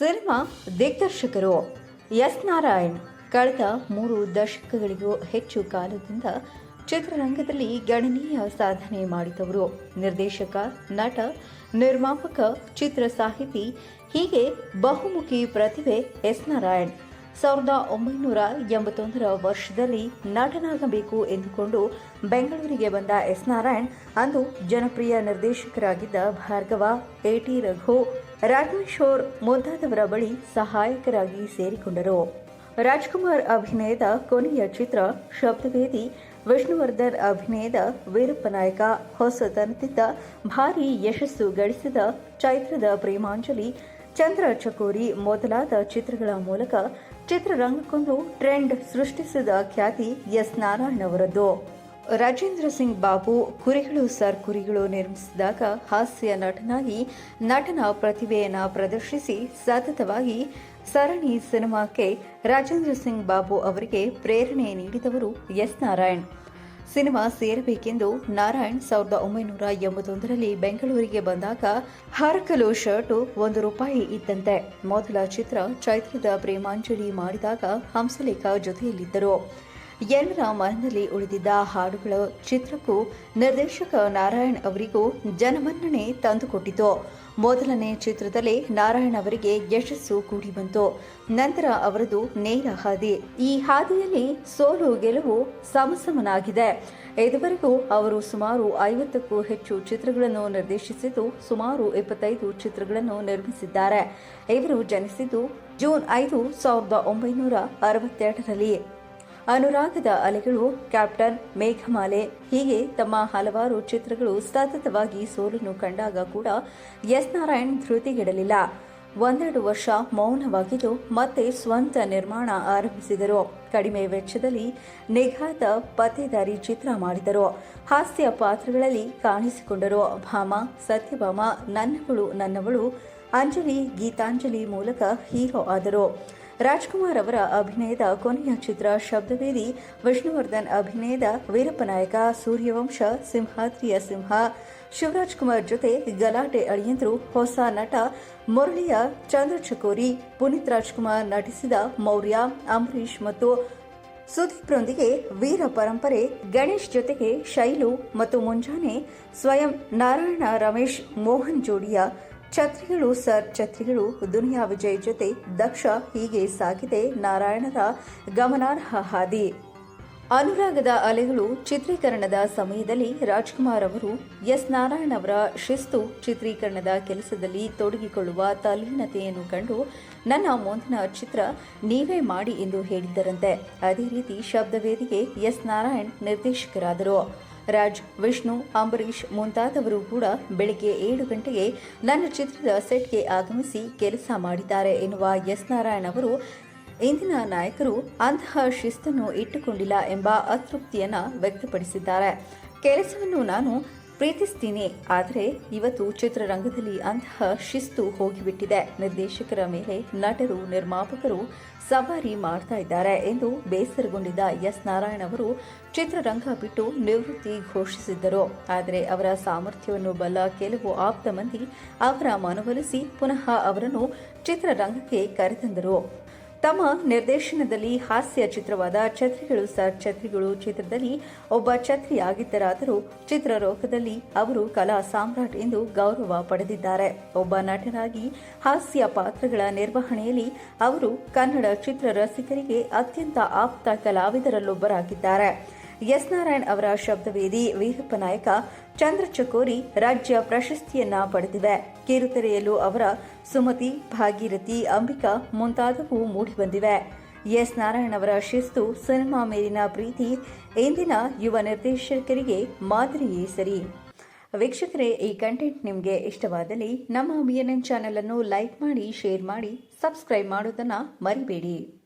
Cinema ದಿಗ್ದರ್ಶಕರು. S Narayan ಕಳೆದ ಮೂರು ದಶಕಗಳಿಗೂ ಹೆಚ್ಚು ಕಾಲದಿಂದ ಚಿತ್ರರಂಗದಲ್ಲಿ ಗಣನೀಯ ಸಾಧನೆ ಮಾಡಿದವರು. ನಿರ್ದೇಶಕ, ನಟ, ನಿರ್ಮಾಪಕ, ಚಿತ್ರ ಸಾಹಿತಿ ಹೀಗೆ ಬಹುಮುಖಿ ಪ್ರತಿಭೆ ಎಸ್ ನಾರಾಯಣ್ ಸಾವಿರದ ಒಂಬೈನೂರ ಎಂಬತ್ತೊಂದರ ವರ್ಷದಲ್ಲಿ ನಟನಾಗಬೇಕು ಎಂದುಕೊಂಡು ಬೆಂಗಳೂರಿಗೆ ಬಂದ ಎಸ್ ನಾರಾಯಣ್, ಅಂದು ಜನಪ್ರಿಯ ನಿರ್ದೇಶಕರಾಗಿದ್ದ ಭಾರ್ಗವ, ಎಟಿ ರಘು, ರಾಜ್ಕಿಶೋರ್ ಮುಂತಾದವರ ಬಳಿ ಸಹಾಯಕರಾಗಿ ಸೇರಿಕೊಂಡರು. ರಾಜ್ಕುಮಾರ್ ಅಭಿನಯದ ಕೊನೆಯ ಚಿತ್ರ ಶಬ್ದವೇದಿ, ವಿಷ್ಣುವರ್ಧನ್ ಅಭಿನಯದ ವೀರಪ್ಪ ನಾಯಕ ಹೊಸತನದಿಂದ ಭಾರೀ ಯಶಸ್ಸು ಗಳಿಸಿದ ಚೈತ್ರದ ಪ್ರೇಮಾಂಜಲಿ, ಚಂದ್ರ ಚಕೋರಿ ಮೊದಲಾದ ಚಿತ್ರಗಳ ಮೂಲಕ ಚಿತ್ರರಂಗಕ್ಕೊಂದು ಟ್ರೆಂಡ್ ಸೃಷ್ಟಿಸಿದ ಖ್ಯಾತಿ ಎಸ್ ನಾರಾಯಣ್ ಅವರದ್ದು. ರಾಜೇಂದ್ರ ಸಿಂಗ್ ಬಾಬು ಕುರಿಗಳು ಸರ್ ಕುರಿಗಳು ನಿರ್ಮಿಸಿದಾಗ ಹಾಸ್ಯ ನಟನಾಗಿ ನಟನ ಪ್ರತಿಭೆಯನ್ನು ಪ್ರದರ್ಶಿಸಿ ಸತತವಾಗಿ ಸರಣಿ ಸಿನಿಮಾಕ್ಕೆ ರಾಜೇಂದ್ರ ಸಿಂಗ್ ಬಾಬು ಅವರಿಗೆ ಪ್ರೇರಣೆ ನೀಡಿದವರು ಎಸ್ ನಾರಾಯಣ್. ಸಿನಿಮಾ ಸೇರಬೇಕೆಂದು ನಾರಾಯಣ್ ಸಾವಿರದ ಒಂಬೈನೂರ ಎಂಬತ್ತೊಂದರಲ್ಲಿ ಬೆಂಗಳೂರಿಗೆ ಬಂದಾಗ ಹರಕಲು ಶರ್ಟು ಒಂದು ರೂಪಾಯಿ ಇದ್ದಂತೆ. ಮೊದಲ ಚಿತ್ರ ಚೈತ್ರದ ಪ್ರೇಮಾಂಜಲಿ ಮಾಡಿದಾಗ ಹಂಸಲೇಖ ಜೊತೆಯಲ್ಲಿದ್ದರು. ಎಲ್ಲರ ಮನದಲ್ಲಿ ಉಳಿದಿದ್ದ ಹಾಡುಗಳ ಚಿತ್ರಕ್ಕೂ ನಿರ್ದೇಶಕ ನಾರಾಯಣ್ ಅವರಿಗೂ ಜನಮನ್ನಣೆ ತಂದುಕೊಟ್ಟಿತು. ಮೊದಲನೇ ಚಿತ್ರದಲ್ಲಿ ನಾರಾಯಣ್ ಅವರಿಗೆ ಯಶಸ್ಸು ಕೂಡಿ ಬಂತು. ನಂತರ ಅವರದು ನೇರ ಹಾದಿ. ಈ ಹಾದಿಯಲ್ಲಿ ಸೋಲು ಗೆಲುವು ಸಮಸಮನಾಗಿದೆ. ಇದುವರೆಗೂ ಅವರು ಸುಮಾರು ಐವತ್ತಕ್ಕೂ ಹೆಚ್ಚು ಚಿತ್ರಗಳನ್ನು ನಿರ್ದೇಶಿಸಿದ್ದು, ಸುಮಾರು ಇಪ್ಪತ್ತೈದು ಚಿತ್ರಗಳನ್ನು ನಿರ್ಮಿಸಿದ್ದಾರೆ. ಇವರು ಜನಿಸಿದ್ದು ಜೂನ್ ಐದು, ಸಾವಿರದ ಒಂಬೈನೂರ ಅರವತ್ತೆರಡರಲ್ಲಿ. ಅನುರಾಗದ ಅಲೆಗಳು, ಕ್ಯಾಪ್ಟನ್ ಮೇಘಮಾಲೆ, ಹೀಗೆ ತಮ್ಮ ಹಲವಾರು ಚಿತ್ರಗಳು ಸತತವಾಗಿ ಸೋಲನ್ನು ಕಂಡಾಗ ಕೂಡ ಎಸ್ ನಾರಾಯಣ್ ಧೃತಿಗೆಡಲಿಲ್ಲ. ಒಂದೆರಡು ವರ್ಷ ಮೌನವಾಗಿದ್ದು ಮತ್ತೆ ಸ್ವಂತ ನಿರ್ಮಾಣ ಆರಂಭಿಸಿದರು. ಕಡಿಮೆ ವೆಚ್ಚದಲ್ಲಿ ನಿಘಾತ ಪತ್ತೇದಾರಿ ಚಿತ್ರ ಮಾಡಿದರು. ಹಾಸ್ಯ ಪಾತ್ರಗಳಲ್ಲಿ ಕಾಣಿಸಿಕೊಂಡರು. ಭಾಮ, ಸತ್ಯಭಾಮ ನನ್ನವಳು ನನ್ನವಳು, ಅಂಜಲಿ, ಗೀತಾಂಜಲಿ ಮೂಲಕ ಹೀರೋ ಆದರು. ರಾಜ್ಕುಮಾರ್ ಅವರ ಅಭಿನಯದ ಕೊನೆಯ ಚಿತ್ರ ಶಬ್ದವೇದಿ, ವಿಷ್ಣುವರ್ಧನ್ ಅಭಿನಯದ ವೀರಪ್ಪ ನಾಯಕ ಸೂರ್ಯವಂಶ, ಸಿಂಹಾದ್ರಿಯ ಸಿಂಹ ಶಿವರಾಜ್ ಕುಮಾರ್ ಜೊತೆ ಗಲಾಟೆ ಅಳಿಯಂದ್ರು ಹೊಸ ನಟ ಮುರಳಿಯ ಚಂದ್ರಚಕೋರಿ, ಪುನೀತ್ ರಾಜ್ಕುಮಾರ್ ನಟಿಸಿದ ಮೌರ್ಯ, ಅಂಬರೀಷ್ ಮತ್ತು ಸುದೀಪ್ರೊಂದಿಗೆ ವೀರ ಪರಂಪರೆ, ಗಣೇಶ್ ಜೊತೆಗೆ ಶೈಲು ಮತ್ತು ಮುಂಜಾನೆ ಸ್ವಯಂ ನಾರಾಯಣ ರಮೇಶ್ ಮೋಹನ್ ಜೋಡಿಯ ಛತ್ರಿಗಳು, ಸರ್, ಛತ್ರಿಗಳು, ದುನಿಯಾ ವಿಜಯ್ ಜೊತೆ ದಕ್ಷ ಹೀಗೆ ಸಾಗಿದೆ ನಾರಾಯಣರ ಗಮನಾರ್ಹ ಹಾದಿ. ಅನುರಾಗದ ಅಲೆಗಳು ಚಿತ್ರೀಕರಣದ ಸಮಯದಲ್ಲಿ ರಾಜ್ಕುಮಾರ್ ಅವರು ಎಸ್ ನಾರಾಯಣ್ ಅವರ ಶಿಸ್ತು ಚಿತ್ರೀಕರಣದ ಕೆಲಸದಲ್ಲಿ ತೊಡಗಿಕೊಳ್ಳುವ ತಲ್ಲೀನತೆಯನ್ನು ಕಂಡು, ನನ್ನ ಮುಂದಿನ ಚಿತ್ರ ನೀವೇ ಮಾಡಿ ಎಂದು ಹೇಳಿದ್ದರಂತೆ. ಅದೇ ರೀತಿ ಶಬ್ದವೇದಿಗೆ ಎಸ್ ನಾರಾಯಣ್ ನಿರ್ದೇಶಕರಾದರು. ರಾಜ್, ವಿಷ್ಣು, ಅಂಬರೀಷ್ ಮುಂತಾದವರು ಕೂಡ ಬೆಳಗ್ಗೆ ಏಳು ಗಂಟೆಗೆ ನನ್ನ ಚಿತ್ರದ ಸೆಟ್ಗೆ ಆಗಮಿಸಿ ಕೆಲಸ ಮಾಡಿದ್ದಾರೆ ಎನ್ನುವ ಎಸ್ ನಾರಾಯಣ್ ಅವರು. ಇಂದಿನ ನಾಯಕರು ಅಂತಹ ಶಿಸ್ತನ್ನು ಇಟ್ಟುಕೊಂಡಿಲ್ಲ ಎಂಬ ಅತೃಪ್ತಿಯನ್ನು ವ್ಯಕ್ತಪಡಿಸಿದ್ದಾರೆ. ಕೆಲಸವನ್ನು ನಾನು ಪ್ರೀತಿಸ್ತೀನಿ, ಆದರೆ ಇವತ್ತು ಚಿತ್ರರಂಗದಲ್ಲಿ ಅಂತಹ ಶಿಸ್ತು ಹೋಗಿಬಿಟ್ಟಿದೆ. ನಿರ್ದೇಶಕರ ಮೇಲೆ ನಟರು, ನಿರ್ಮಾಪಕರು ಸವಾರಿ ಮಾಡ್ತಾ ಇದ್ದಾರೆ ಎಂದು ಬೇಸರಗೊಂಡಿದ್ದ ಎಸ್ ನಾರಾಯಣ್ ಅವರು ಚಿತ್ರರಂಗ ಬಿಟ್ಟು ನಿವೃತ್ತಿ ಘೋಷಿಸಿದ್ದರು. ಆದರೆ ಅವರ ಸಾಮರ್ಥ್ಯವನ್ನು ಬಲ್ಲ ಕೆಲವು ಆಪ್ತ ಮಂದಿ ಅವರ ಮನವೊಲಿಸಿ ಪುನಃ ಅವರನ್ನು ಚಿತ್ರರಂಗಕ್ಕೆ ಕರೆತಂದರು. ತಮ್ಮ ನಿರ್ದೇಶನದಲ್ಲಿ ಹಾಸ್ಯ ಚಿತ್ರವಾದ ಛತ್ರಿಗಳು ಸರ್ ಛತ್ರಿಗಳು ಚಿತ್ರದಲ್ಲಿ ಒಬ್ಬ ಛತ್ರಿಯಾಗಿದ್ದರಾದರೂ ಚಿತ್ರಲೋಕದಲ್ಲಿ ಅವರು ಕಲಾ ಸಾಮ್ರಾಟ್ ಎಂದು ಗೌರವ ಪಡೆದಿದ್ದಾರೆ. ಒಬ್ಬ ನಟನಾಗಿ ಹಾಸ್ಯ ಪಾತ್ರಗಳ ನಿರ್ವಹಣೆಯಲ್ಲಿ ಅವರು ಕನ್ನಡ ಚಿತ್ರ ರಸಿಕರಿಗೆ ಅತ್ಯಂತ ಆಪ್ತ ಕಲಾವಿದರಲ್ಲೊಬ್ಬರಾಗಿದ್ದಾರೆ. ಎಸ್ ನಾರಾಯಣ್ ಅವರ ಶಬ್ದವೇದಿ ವೀರಪ್ಪ ನಾಯಕ ಚಂದ್ರ ಚಕೋರಿ ರಾಜ್ಯ ಪ್ರಶಸ್ತಿಯನ್ನ ಪಡೆದಿವೆ. ಕಿರುತೆರೆಯಲ್ಲೂ ಅವರ ಸುಮತಿ, ಭಾಗೀರಥಿ, ಅಂಬಿಕಾ ಮುಂತಾದವು ಮೂಡಿಬಂದಿವೆ. ಎಸ್ ನಾರಾಯಣ್ ಅವರ ಶಿಸ್ತು, ಸಿನಿಮಾ ಮೇಲಿನ ಪ್ರೀತಿ, ಇಂದಿನ ಯುವ ನಿರ್ದೇಶಕರಿಗೆ ಮಾದರಿಯೇ ಸರಿ. ವೀಕ್ಷಕರೇ, ಈ ಕಂಟೆಂಟ್ ನಿಮಗೆ ಇಷ್ಟವಾದಲ್ಲಿ ನಮ್ಮ ಎನ್ ಚಾನೆಲ್ ಅನ್ನು ಲೈಕ್ ಮಾಡಿ ಶೇರ್ ಮಾಡಿ ಸಬ್ಸ್ಕ್ರೈಬ್ ಮಾಡೋದನ್ನು ಮರಿಬೇಡಿ.